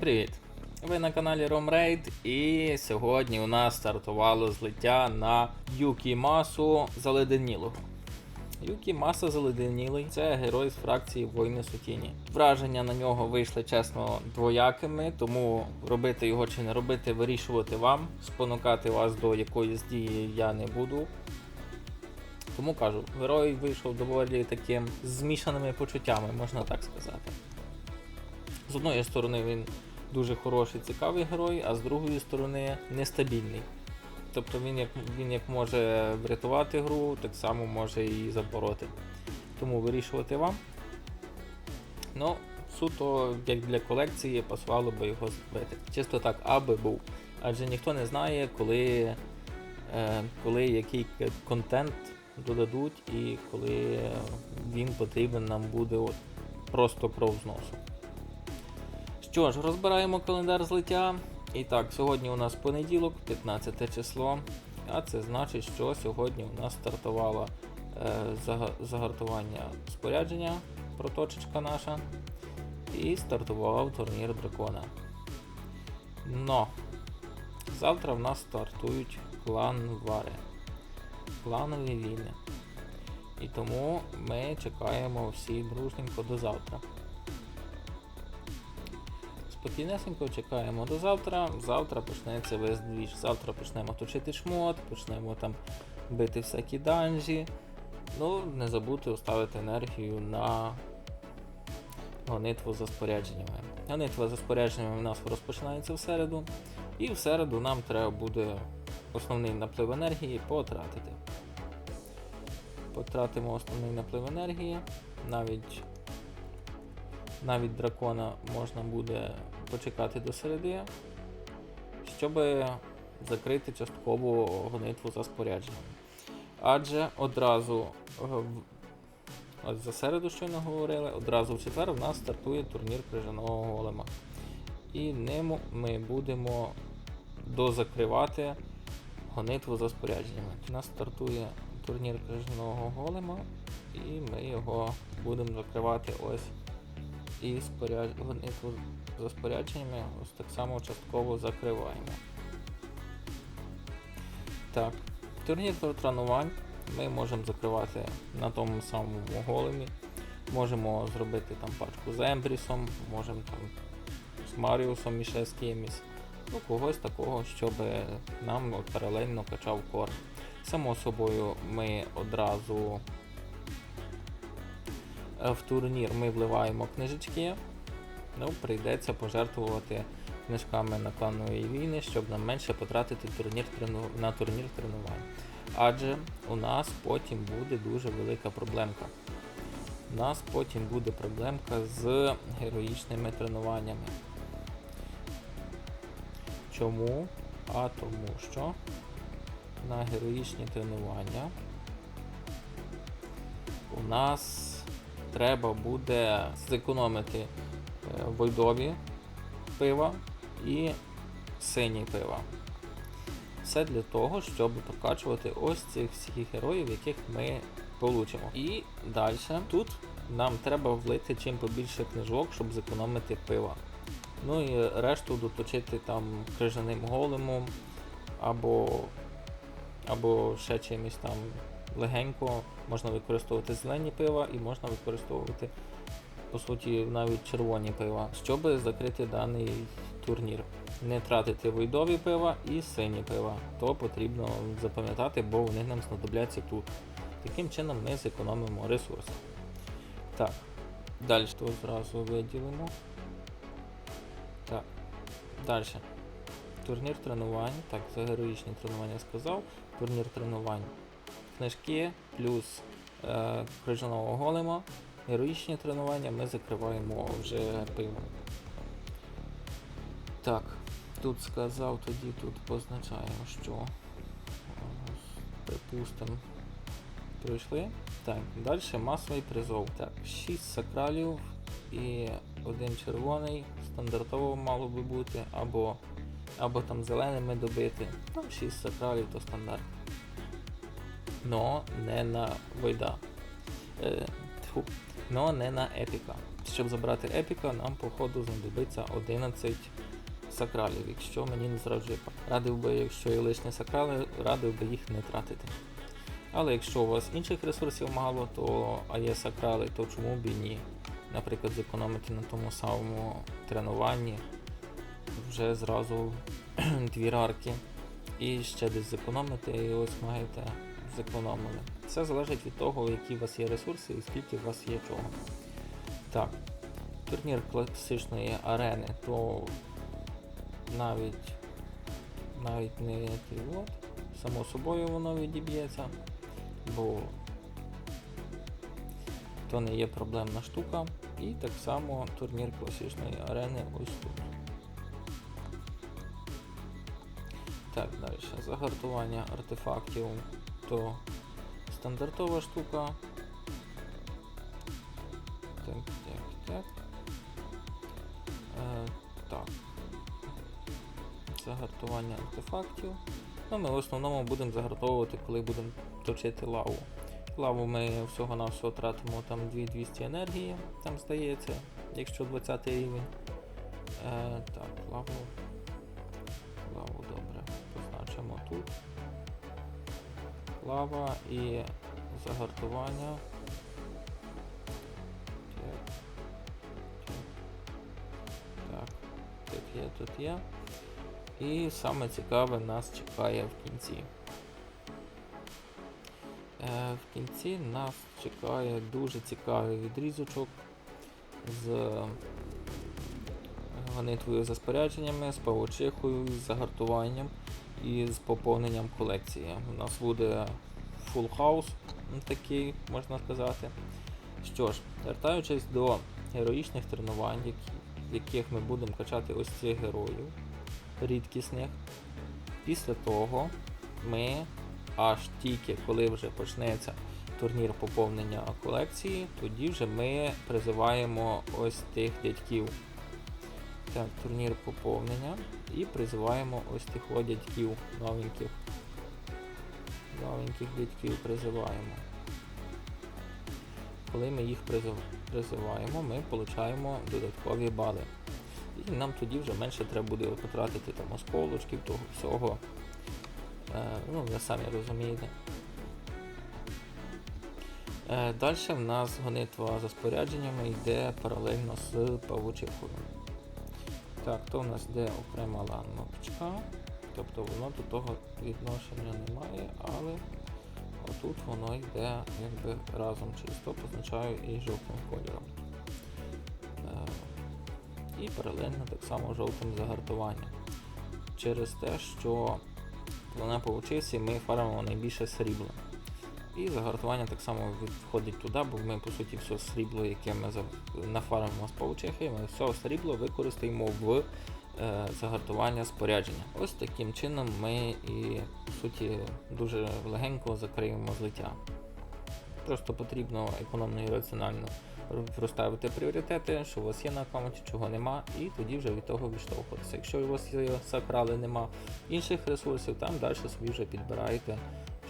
привіт! Ви на каналі RomRaid і сьогодні у нас стартувало злиття на Юкі Масу Заледенілого. Юкі Маса Заледенілий це герой з фракції Воїни Сутіні. Враження на нього вийшли чесно двоякими, тому робити його чи не робити, вирішувати вам. Спонукати вас до якоїсь дії я не буду. Тому кажу, герой вийшов доволі таким змішаними почуттями, можна так сказати. З одної сторони він дуже хороший, цікавий герой, а з другої сторони нестабільний. Тобто він як, він як може врятувати гру, так само може і забороти. Тому вирішувати вам. Ну, суто, як для колекції, пасувало би його збити. Чисто так, аби був. Адже ніхто не знає, коли, е, коли який контент додадуть і коли він потрібен нам буде от, просто кров з носу. Що ж, розбираємо календар злиття. І так, сьогодні у нас понеділок, 15 число. А це значить, що сьогодні у нас стартувало е, загартування спорядження, проточечка наша. І стартував турнір дракона. Но завтра в нас стартують клан Вари. Кланові війни. І тому ми чекаємо всі дружненько до завтра. Спокійнесенько чекаємо до завтра. Завтра почнеться весь двіж. Завтра почнемо точити шмот, почнемо там бити всякі данжі. Ну, не забудьте оставити енергію на гонитву за спорядженнями. Гонитва за спорядженнями у нас розпочинається в середу. І в середу нам треба буде основний наплив енергії потратити. Потратимо основний наплив енергії. Навіть навіть дракона можна буде почекати до середи, щоб закрити частково гонитву за спорядженням. Адже одразу е, ось за середу щойно говорили, одразу в четвер в нас стартує турнір крижаного голема. І ним ми будемо дозакривати гонитву за спорядженнями. У нас стартує турнір крижаного голема, і ми його будемо закривати ось і спорядженнями ось так само частково закриваємо. Так, турнір тренувань ми можемо закривати на тому самому големі. Можемо зробити там пачку з Ембрісом, можемо там з Маріусом і ще з кимось. Ну, когось такого, щоб нам паралельно качав кор. Само собою, ми одразу в турнір ми вливаємо книжечки. Ну, прийдеться пожертвувати книжками на кланової війни, щоб нам менше потратити турнір на турнір тренувань. Адже у нас потім буде дуже велика проблемка. У нас потім буде проблемка з героїчними тренуваннями. Чому? А тому що на героїчні тренування у нас треба буде зекономити е, войдові пива і сині пива. Все для того, щоб прокачувати ось цих всіх героїв, яких ми получимо. І далі тут нам треба влити чим побільше книжок, щоб зекономити пива. Ну і решту доточити там крижаним големом або, або ще чимось там легенько. Можна використовувати зелені пива і можна використовувати по суті навіть червоні пива, щоб закрити даний турнір. Не тратити войдові пива і сині пива. То потрібно запам'ятати, бо вони нам знадобляться тут. Таким чином ми зекономимо ресурси. Так, далі то зразу виділимо. Так, далі. Турнір тренувань. Так, за героїчні тренування сказав. Турнір тренувань. Книжки плюс е, крижаного голема. Героїчні тренування ми закриваємо вже пивом. Так, тут сказав, тоді тут позначаємо, що е, припустимо. Пройшли. Так, далі масовий призов. Так, 6 сакралів і один червоний. Стандартово мало би бути, або, або там зеленими добити. Там 6 сакралів то стандарт. Но не на Войда. Е. Но не на епіка. щоб забрати епіка, нам походу знадобиться 11 сакралів, якщо мені не зраджує. Радив би, якщо є лишні сакрали, радив би їх не тратити. Але якщо у вас інших ресурсів мало, то а є сакрали, то чому б і ні? Наприклад, зекономити на тому самому тренуванні вже зразу дві рарки. І ще десь зекономити, і ось маєте зекономили. Все залежить від того, які у вас є ресурси і скільки у вас є чого. Так, турнір класичної арени, то навіть навіть не от, само собою воно відіб'ється, бо то не є проблемна штука. І так само турнір класичної арени ось тут. Так, далі. Загартування артефактів то стандартова штука. Так, так, так. Е, так. Загартування артефактів. Ну, ми в основному будемо загартовувати, коли будемо точити лаву. Лаву ми всього-навсього тратимо там 2200 енергії, там здається, якщо 20 рівень. Е, так, лаву. Лаву добре. Позначимо тут. Лава і загартування. Так. Тут є, тут є. І саме цікаве нас чекає в кінці. Е, в кінці нас чекає дуже цікавий відрізочок з гонитвою за спорядженнями, з павучихою, з загартуванням і з поповненням колекції. У нас буде full house такий, можна сказати. Що ж, вертаючись до героїчних тренувань, в яких ми будемо качати ось цих героїв рідкісних. Після того ми аж тільки коли вже почнеться турнір поповнення колекції, тоді вже ми призиваємо ось тих дядьків. Так, турнір поповнення і призиваємо ось тих от дядьків новеньких. Новеньких дядьків призиваємо. Коли ми їх призиваємо, ми отримуємо додаткові бали. І нам тоді вже менше треба буде потратити там осколочків, того всього. Е, ну, ви самі розумієте. Е, Далі в нас гонитва за спорядженнями йде паралельно з павучихою. Так, то в нас йде окрема лампочка, тобто воно до того відношення немає, але отут воно йде якби разом чисто, позначаю і жовтим кольором. Е, І паралельно так само жовтим загартуванням. Через те, що вона получився, ми фармимо найбільше срібла. І загартування так само входить туди, бо ми по суті все срібло, яке ми нафармимо з паучихи, ми все срібло використаємо в е, загартування спорядження. Ось таким чином ми і по суті дуже легенько закриємо злиття. Просто потрібно економно і раціонально розставити пріоритети, що у вас є на аккаунті, чого нема, і тоді вже від того відштовхуватися. Якщо у вас є сакрали, нема інших ресурсів, там далі собі вже підбираєте,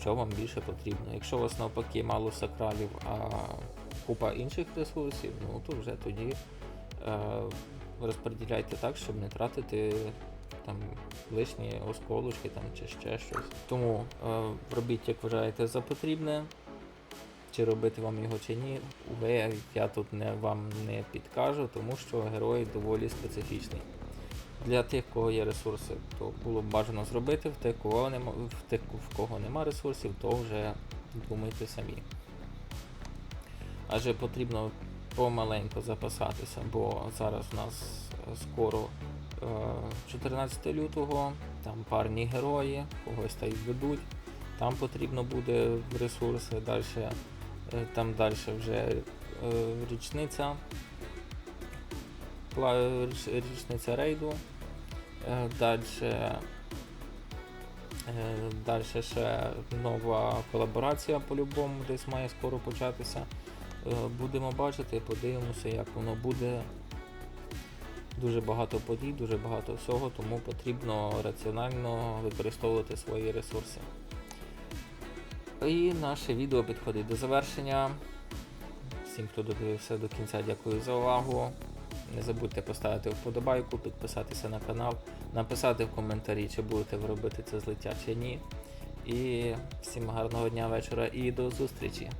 що вам більше потрібно. Якщо у вас навпаки мало сакралів, а купа інших ресурсів, ну то вже тоді е, розподіляйте так, щоб не тратити там лишні осколочки там, чи ще щось. Тому е, робіть, як вважаєте за потрібне. Чи робити вам його чи ні, я тут не, вам не підкажу, тому що герой доволі специфічний. Для тих, кого є ресурси, то було б бажано зробити, в тих, кого нема, в тих, в кого нема ресурсів, то вже думайте самі. Адже потрібно помаленько запасатися, бо зараз у нас е, скоро е, 14 лютого, там парні герої, когось та й ведуть. Там потрібно буде ресурси, далі, там далі вже е, річниця, річниця рейду. Е, Далі, далі ще нова колаборація по-любому десь має скоро початися. Е, Будемо бачити, подивимося, як воно буде. Дуже багато подій, дуже багато всього, тому потрібно раціонально використовувати свої ресурси. І наше відео підходить до завершення. Всім, хто додивився до кінця, дякую за увагу. Не забудьте поставити вподобайку, підписатися на канал, написати в коментарі, чи будете ви робити це злиття чи ні. І всім гарного дня, вечора і до зустрічі!